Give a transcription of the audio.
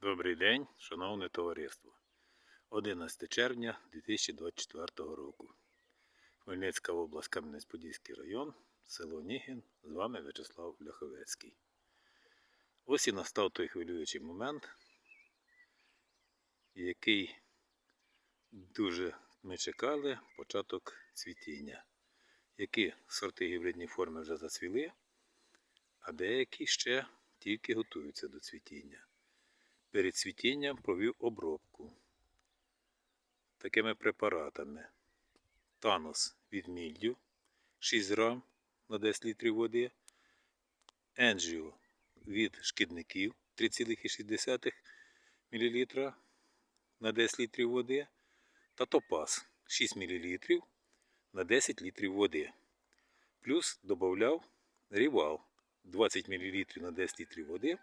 Добрий день, шановне товариство. 11 червня 2024 року. Хмельницька область, Кам'янець-Подільський район, село Нігін. З вами В'ячеслав Ляховецький. Ось і настав той хвилюючий момент, який дуже ми чекали початок цвітіння. Які сорти гібридні форми вже зацвіли, а деякі ще тільки готуються до цвітіння перед цвітінням провів обробку такими препаратами. Танос від мільдю 6 грам на 10 літрів води. Енджіо від шкідників 3,6 мл на 10 літрів води. Та топаз 6 мл на 10 літрів води. Плюс додав рівал 20 мл на 10 літрів води